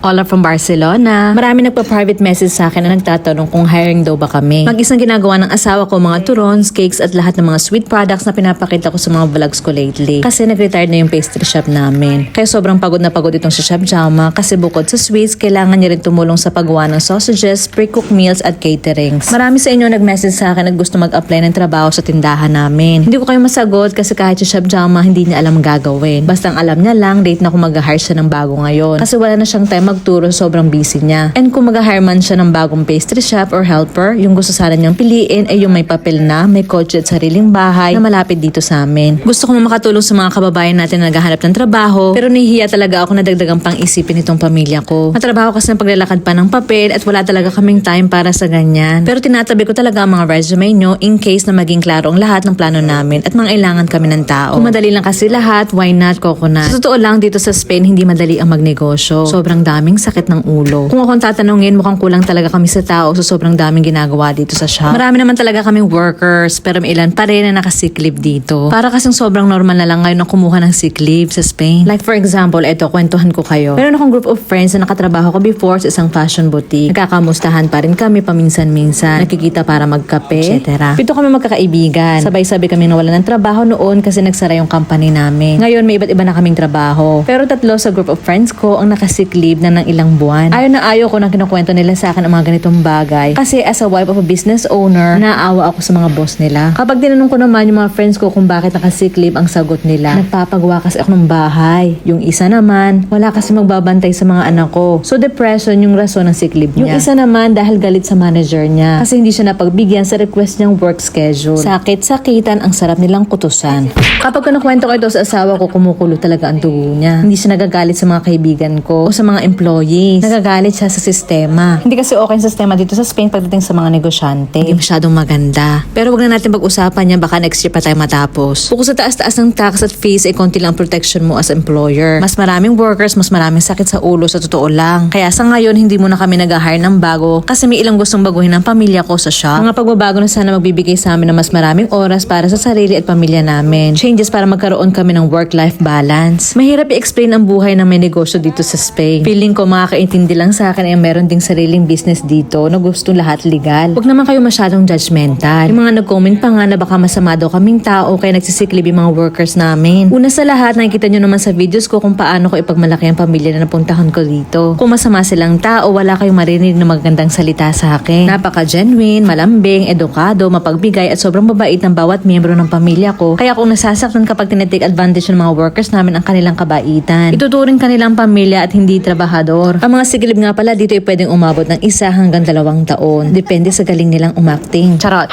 Ola from Barcelona. Marami nagpa-private message sa akin na nagtatanong kung hiring daw ba kami. Mag-isang ginagawa ng asawa ko mga turons, cakes at lahat ng mga sweet products na pinapakita ko sa mga vlogs ko lately. Kasi nag-retire na yung pastry shop namin. Kaya sobrang pagod na pagod itong si Chef Jama kasi bukod sa sweets, kailangan niya rin tumulong sa paggawa ng sausages, pre-cooked meals at caterings. Marami sa inyo nag-message sa akin na gusto mag-apply ng trabaho sa tindahan namin. Hindi ko kayo masagot kasi kahit si Chef Jama hindi niya alam gagawin. Basta ang alam niya lang, date na kung mag-hire siya ng bago ngayon. Kasi wala na siyang time magturo, sobrang busy niya. And kung mag-hire man siya ng bagong pastry chef or helper, yung gusto sana niyang piliin ay yung may papel na, may kotse at sariling bahay na malapit dito sa amin. Gusto ko makatulong sa mga kababayan natin na naghahanap ng trabaho, pero nahihiya talaga ako na dagdagang pang isipin itong pamilya ko. Matrabaho kasi ng paglalakad pa ng papel at wala talaga kaming time para sa ganyan. Pero tinatabi ko talaga ang mga resume nyo in case na maging klaro ang lahat ng plano namin at mangailangan kami ng tao. Kung madali lang kasi lahat, why not coconut? Sa totoo lang, dito sa Spain, hindi madali ang magnegosyo. Sobrang daming sakit ng ulo. Kung akong tatanungin, mukhang kulang talaga kami sa tao so sobrang daming ginagawa dito sa shop. Marami naman talaga kaming workers, pero may ilan pa rin na nakasick leave dito. Para kasing sobrang normal na lang ngayon na kumuha ng sick leave sa Spain. Like for example, eto, kwentuhan ko kayo. Meron akong group of friends na nakatrabaho ko before sa isang fashion boutique. Nagkakamustahan pa rin kami paminsan-minsan. Nakikita para magkape, etc. Pito kami magkakaibigan. Sabay-sabay kami nawalan ng trabaho noon kasi nagsara yung company namin. Ngayon may iba't iba na kaming trabaho. Pero tatlo sa group of friends ko ang nakasick leave na ng ilang buwan. Ayaw na ayaw ko nang kinukwento nila sa akin ang mga ganitong bagay. Kasi as a wife of a business owner, naawa ako sa mga boss nila. Kapag tinanong ko naman yung mga friends ko kung bakit nakasick leave ang sagot nila, nagpapagawa kasi ako ng bahay. Yung isa naman, wala kasi magbabantay sa mga anak ko. So depression yung rason ng sick leave niya. Yung isa naman dahil galit sa manager niya. Kasi hindi siya napagbigyan sa request niyang work schedule. Sakit-sakitan ang sarap nilang kutusan. Kapag kinukwento ko ito sa asawa ko, kumukulo talaga ang dugo niya. Hindi siya nagagalit sa mga kaibigan ko o sa mga employees. Nagagalit siya sa sistema. Hindi kasi okay ang sistema dito sa Spain pagdating sa mga negosyante. Hindi masyadong maganda. Pero wag na natin pag-usapan yan, baka next year pa tayo matapos. Bukod sa taas-taas ng tax at fees, ay konti lang ang protection mo as employer. Mas maraming workers, mas maraming sakit sa ulo sa totoo lang. Kaya sa ngayon, hindi muna kami nag-hire ng bago kasi may ilang gustong baguhin ng pamilya ko sa shop. Mga pagbabago na sana magbibigay sa amin ng mas maraming oras para sa sarili at pamilya namin. Changes para magkaroon kami ng work-life balance. Mahirap i-explain ang buhay ng may negosyo dito sa Spain. Feeling ko makakaintindi lang sa akin ay meron ding sariling business dito na gusto lahat legal. Huwag naman kayo masyadong judgmental. Yung mga nag-comment pa nga na baka masama daw kaming tao kaya nagsisiklib yung mga workers namin. Una sa lahat, nakikita nyo naman sa videos ko kung paano ko ipagmalaki ang pamilya na napuntahan ko dito. Kung masama silang tao, wala kayong marinig na magandang salita sa akin. Napaka-genuine, malambing, edukado, mapagbigay at sobrang mabait ng bawat miyembro ng pamilya ko. Kaya kung nasasaktan kapag tinitake advantage ng mga workers namin ang kanilang kabaitan. Ituturing kanilang pamilya at hindi trabahador. Ang mga siglib nga pala dito ay pwedeng umabot ng isa hanggang dalawang taon. Depende sa galing nilang umacting. Charot!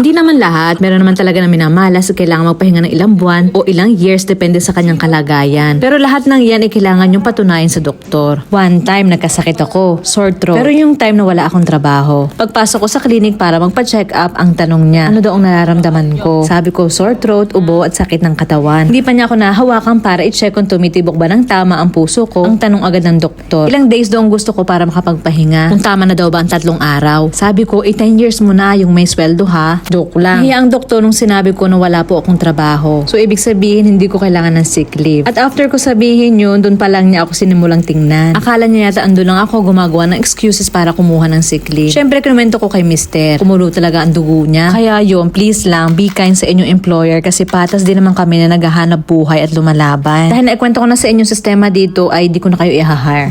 Hindi naman lahat. Meron naman talaga na minamalas at kailangan magpahinga ng ilang buwan o ilang years depende sa kanyang kalagayan. Pero lahat ng yan ay kailangan yung patunayan sa doktor. One time nagkasakit ako, sore throat. Pero yung time na wala akong trabaho. Pagpasok ko sa clinic para magpa-check up, ang tanong niya, ano daw ang nararamdaman ko? Sabi ko, sore throat, ubo at sakit ng katawan. Hindi pa niya ako nahawakan para i-check kung tumitibok ba ng tama ang puso ko. Ang tanong agad ng doktor. Ilang days daw ang gusto ko para makapagpahinga. Kung tama na daw ba ang tatlong araw. Sabi ko, eh 10 years mo na yung may sweldo ha. Joke lang. Nahiya ang doktor nung sinabi ko na wala po akong trabaho. So ibig sabihin, hindi ko kailangan ng sick leave. At after ko sabihin yun, dun pa lang niya ako sinimulang tingnan. Akala niya yata ando lang ako gumagawa ng excuses para kumuha ng sick leave. Siyempre, kinumento ko kay mister. Kumulo talaga ang dugo niya. Kaya yun, please lang, be kind sa inyong employer kasi patas din naman kami na naghahanap buhay at lumalaban. Dahil naikwento ko na sa inyong sistema dito ay di ko na kayo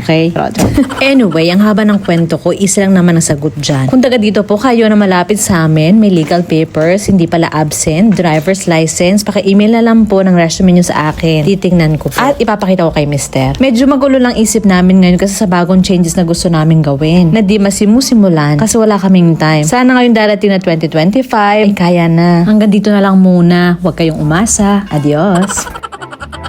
i-hire, okay? anyway, ang haba ng kwento ko, isa lang naman ang sagot dyan. Kung taga dito po kayo na malapit sa amin, may legal papers, hindi pala absent, driver's license, paki-email na lang po ng resume nyo sa akin. Titingnan ko po. At ipapakita ko kay mister. Medyo magulo lang isip namin ngayon kasi sa bagong changes na gusto namin gawin. Na di masimusimulan kasi wala kaming time. Sana ngayon darating na 2025, ay kaya na. Hanggang dito na lang muna. Huwag kayong umasa. Adios.